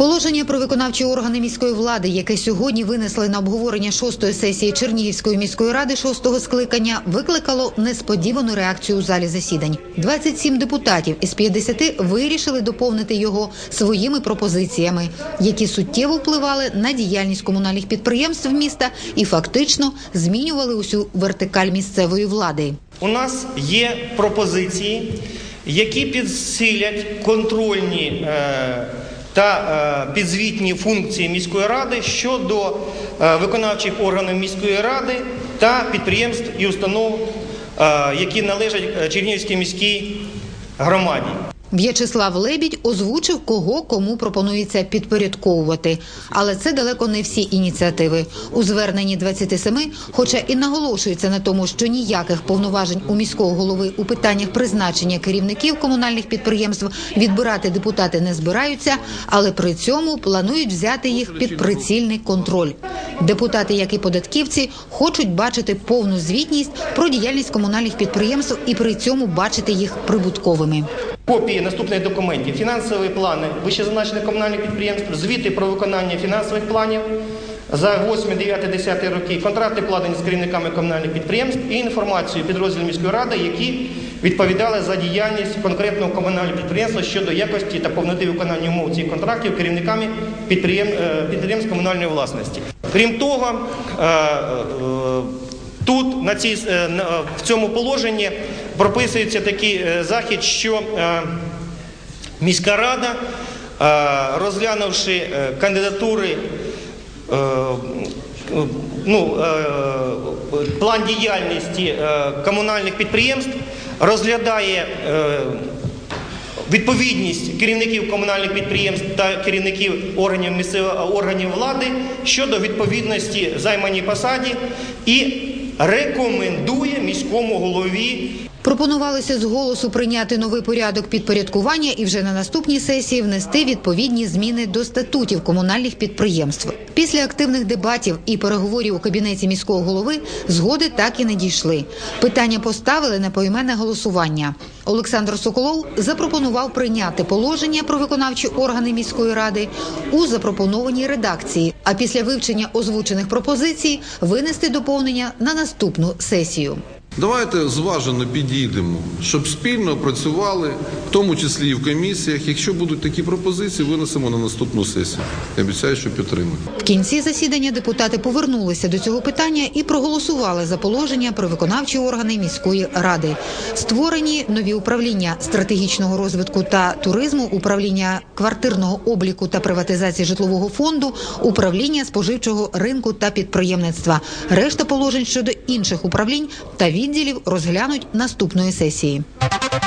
Положення про виконавчі органи міської влади, яке сьогодні винесли на обговорення шостої сесії Чернігівської міської ради шостого скликання, викликало несподівану реакцію у залі засідань. 27 депутатів із 50 вирішили доповнити його своїми пропозиціями, які суттєво впливали на діяльність комунальних підприємств міста і фактично змінювали усю вертикаль місцевої влади. У нас є пропозиції, які підсилять контрольні е, та е, підзвітні функції міської ради щодо е, виконавчих органів міської ради та підприємств і установ, е, які належать Чернігівській міській громаді. В'ячеслав Лебідь озвучив, кого кому пропонується підпорядковувати. Але це далеко не всі ініціативи. У зверненні 27, хоча і наголошується на тому, що ніяких повноважень у міського голови у питаннях призначення керівників комунальних підприємств відбирати депутати не збираються, але при цьому планують взяти їх під прицільний контроль. Депутати, як і податківці, хочуть бачити повну звітність про діяльність комунальних підприємств і при цьому бачити їх прибутковими. Копії наступних документів, фінансові плани вищезазначених комунальних підприємств, звіти про виконання фінансових планів за 8, 9, 10 роки, контракти вкладені з керівниками комунальних підприємств і інформацію підрозділів міської ради, які відповідали за діяльність конкретного комунального підприємства щодо якості та повноти виконання умов цих контрактів керівниками е, підприємств комунальної власності. Крім того, е, е, Тут на цій е, в цьому положенні прописується такий е, захід, що е, міська рада, розглянувши кандидатури, ну, план діяльності комунальних підприємств, розглядає відповідність керівників комунальних підприємств та керівників органів місцевої органів влади щодо відповідності займаній посаді і рекомендує міському голові Пропонувалося з голосу прийняти новий порядок підпорядкування і вже на наступній сесії внести відповідні зміни до статутів комунальних підприємств. Після активних дебатів і переговорів у кабінеті міського голови згоди так і не дійшли. Питання поставили на поіменне голосування. Олександр Соколов запропонував прийняти положення про виконавчі органи міської ради у запропонованій редакції. А після вивчення озвучених пропозицій винести доповнення на наступну сесію. Давайте зважено підійдемо, щоб спільно працювали, тому числі і в комісіях. Якщо будуть такі пропозиції, винесемо на наступну сесію. Я обіцяю, що підтримую. В кінці засідання депутати повернулися до цього питання і проголосували за положення про виконавчі органи міської ради. Створені нові управління стратегічного розвитку та туризму, управління квартирного обліку та приватизації житлового фонду, управління споживчого ринку та підприємництва. Решта положень щодо інших управлінь та відділів розглянуть наступної сесії.